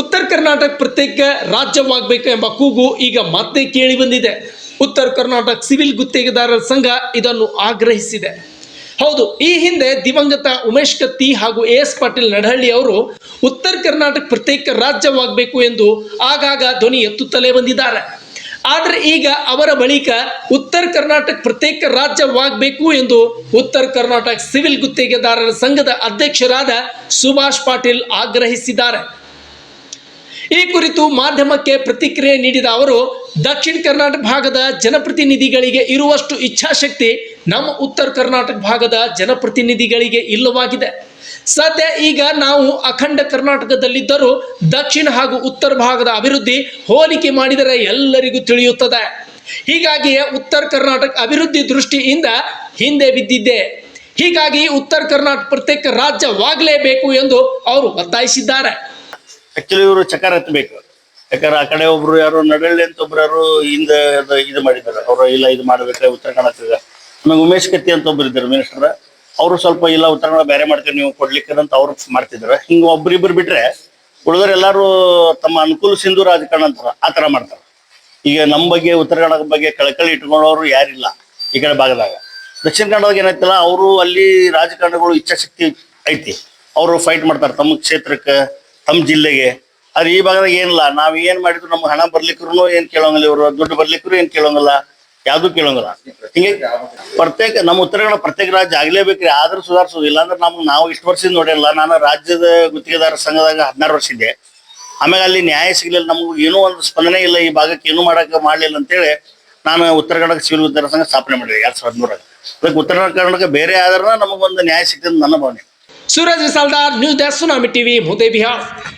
ಉತ್ತರ ಕರ್ನಾಟಕ ಪ್ರತ್ಯೇಕ ರಾಜ್ಯವಾಗಬೇಕು ಎಂಬ ಕೂಗು ಈಗ ಮತ್ತೆ ಕೇಳಿ ಬಂದಿದೆ. ಉತ್ತರ ಕರ್ನಾಟಕ ಸಿವಿಲ್ ಗುತ್ತಿಗೆದಾರರ ಸಂಘ ಇದನ್ನು ಆಗ್ರಹಿಸಿದೆ. ಹೌದು, ಈ ಹಿಂದೆ ದಿವಂಗತ ಉಮೇಶ್ ಕತ್ತಿ ಹಾಗೂ ಎ ಎಸ್ ಪಾಟೀಲ್ ನಡಹಳ್ಳಿ ಅವರು ಉತ್ತರ ಕರ್ನಾಟಕ ಪ್ರತ್ಯೇಕ ರಾಜ್ಯವಾಗಬೇಕು ಎಂದು ಆಗಾಗ ಧ್ವನಿ ಎತ್ತುತ್ತಲೇ ಬಂದಿದ್ದಾರೆ. ಆದರೆ ಈಗ ಅವರ ಬಳಿಕ ಉತ್ತರ ಕರ್ನಾಟಕ ಪ್ರತ್ಯೇಕ ರಾಜ್ಯವಾಗಬೇಕು ಎಂದು ಉತ್ತರ ಕರ್ನಾಟಕ ಸಿವಿಲ್ ಗುತ್ತಿಗೆದಾರರ ಸಂಘದ ಅಧ್ಯಕ್ಷರಾದ ಸುಭಾಷ್ ಪಾಟೀಲ್ ಆಗ್ರಹಿಸಿದ್ದಾರೆ. ಈ ಕುರಿತು ಮಾಧ್ಯಮಕ್ಕೆ ಪ್ರತಿಕ್ರಿಯೆ ನೀಡಿದ ಅವರು, ದಕ್ಷಿಣ ಕರ್ನಾಟಕ ಭಾಗದ ಜನಪ್ರತಿನಿಧಿಗಳಿಗೆ ಇರುವಷ್ಟು ಇಚ್ಛಾಶಕ್ತಿ ನಮ್ಮ ಉತ್ತರ ಕರ್ನಾಟಕ ಭಾಗದ ಜನಪ್ರತಿನಿಧಿಗಳಿಗೆ ಇಲ್ಲವಾಗಿದೆ. ಸದ್ಯ ಈಗ ನಾವು ಅಖಂಡ ಕರ್ನಾಟಕದಲ್ಲಿದ್ದರೂ ದಕ್ಷಿಣ ಹಾಗೂ ಉತ್ತರ ಭಾಗದ ಅಭಿವೃದ್ಧಿ ಹೋಲಿಕೆ ಮಾಡಿದರೆ ಎಲ್ಲರಿಗೂ ತಿಳಿಯುತ್ತದೆ. ಹೀಗಾಗಿಯೇ ಉತ್ತರ ಕರ್ನಾಟಕ ಅಭಿವೃದ್ಧಿ ದೃಷ್ಟಿಯಿಂದ ಹಿಂದೆ ಬಿದ್ದಿದ್ದೆ. ಹೀಗಾಗಿ ಉತ್ತರ ಕರ್ನಾಟಕ ಪ್ರತ್ಯೇಕ ರಾಜ್ಯವಾಗಲೇಬೇಕು ಎಂದು ಅವರು ಒತ್ತಾಯಿಸಿದ್ದಾರೆ. ಆಕ್ಚುಲಿ ಇವರು ಚಕಾರ ಎತ್ತಬೇಕು ಯಾಕಂದ್ರೆ ಆ ಕಡೆ ಒಬ್ರು ಯಾರು ನಡಳ್ಳಿ ಅಂತ ಒಬ್ರು ಯಾರು ಹಿಂದೆ ಇದು ಮಾಡಿದ್ದಾರೆ. ಅವರು ಇಲ್ಲ, ಇದು ಮಾಡ್ಬೇಕು ಉತ್ತರ ಕನ್ನಡ ಆಮೇಲೆ ಉಮೇಶ್ ಕತ್ತಿ ಅಂತ ಒಬ್ರು ಇದ್ದಾರೆ ಮಿನಿಸ್ಟರ್ ಅವರು ಸ್ವಲ್ಪ ಇಲ್ಲ, ಉತ್ತರ ಕನ್ನಡ ಬೇರೆ ಮಾಡ್ತೀವಿ ನೀವು ಕೊಡ್ಲಿಕ್ಕೆ ಅಂತ ಅವ್ರು ಮಾಡ್ತಿದ್ರು ಹಿಂಗ ಒಬ್ರಿಬ್ರು ಬಿಟ್ರೆ ಉಳಿದವ್ರು ಎಲ್ಲಾರು ತಮ್ಮ ಅನುಕೂಲ ಸಿಂಧು ರಾಜಕಾರಣ ಅಂತಾರ ಆ ತರ ಮಾಡ್ತಾರೆ. ಈಗ ನಮ್ಮ ಬಗ್ಗೆ, ಉತ್ತರ ಕನ್ನಡದ ಬಗ್ಗೆ ಕಳಕಳಿ ಇಟ್ಕೊಳ್ಳೋರು ಯಾರಿಲ್ಲ ಈ ಕಡೆ ಭಾಗದಾಗ. ದಕ್ಷಿಣ ಕನ್ನಡದಾಗ ಏನೈತಲ್ಲ ಅವರು ಅಲ್ಲಿ ರಾಜಕಾರಣಿಗಳು ಇಚ್ಛಾಶಕ್ತಿ ಐತಿ. ಅವರು ಫೈಟ್ ಮಾಡ್ತಾರೆ, ತಮ್ಮ ಕ್ಷೇತ್ರಕ್ಕೆ. ತಮ್ಮ ಜಿಲ್ಲೆಗೆ. ಆದ್ರೆ ಈ ಭಾಗದಾಗ ಏನಿಲ್ಲ. ನಾವ್ ಏನ್ ಮಾಡಿದ್ರು ನಮ್ಗೆ ಹಣ ಬರ್ಲಿಕ್ರು ಏನ್ ಕೇಳೋಂಗಿಲ್ಲ ಇವರು. ದುಡ್ಡು ಬರ್ಲಿಕ್ರು ಏನ್ ಕೇಳೋಂಗಿಲ್ಲ. ಯಾವ್ದು ಕೇಳೋಂಗಿಲ್ಲ. ಹಿಂಗೆ ಪ್ರತ್ಯೇಕ, ನಮ್ಮ ಉತ್ತರ ಕನ್ನಡ ಪ್ರತ್ಯೇಕ ರಾಜ್ಯ ಆಗ್ಲೇಬೇಕ್ರಿ. ಆದ್ರೂ ಸುಧಾರಿಸೋದು. ಇಲ್ಲಾಂದ್ರೆ ನಮ್ಗೆ ನಾವು ಇಷ್ಟು ವರ್ಷದಿಂದ ನೋಡಿರಲ್ಲ ನಾನು ರಾಜ್ಯದ ಗುತ್ತಿಗೆದಾರ ಸಂಘದಾಗ ಹದಿನಾರು ವರ್ಷ ಇದ್ದೆ. ಆಮೇಲೆ ಅಲ್ಲಿ ನ್ಯಾಯ ಸಿಗ್ಲಿಲ್ಲ. ನಮಗೂ ಏನೂ ಒಂದು ಸ್ಪಂದನೆ ಇಲ್ಲ. ಈ ಭಾಗಕ್ಕೆ ಏನೂ ಮಾಡಕ್ಕೆ ಮಾಡ್ಲಿಲ್ಲ ಅಂತೇಳಿ ನಾನು ಉತ್ತರ ಕನ್ನಡಕ್ಕೆ ಸಿವಿಲ್ ಉದ್ಧಾರ ಸಂಘ ಸ್ಥಾಪನೆ ಮಾಡಿದೆ. ಎರಡ್ ಸಾವಿರದ ಹದಿಮೂರಾಗ ಅದಕ್ಕೆ ಉತ್ತರ ಕರ್ನಾಟಕ ಬೇರೆ ಆದ್ರೆ ನಮಗೊಂದು ನ್ಯಾಯ ಸಿಗ್ತದೆ ನನ್ನ ಭಾವನೆ. सूरज विशालदार न्यूज़ डेस्क सुनामी टीवी मुदे बिहार।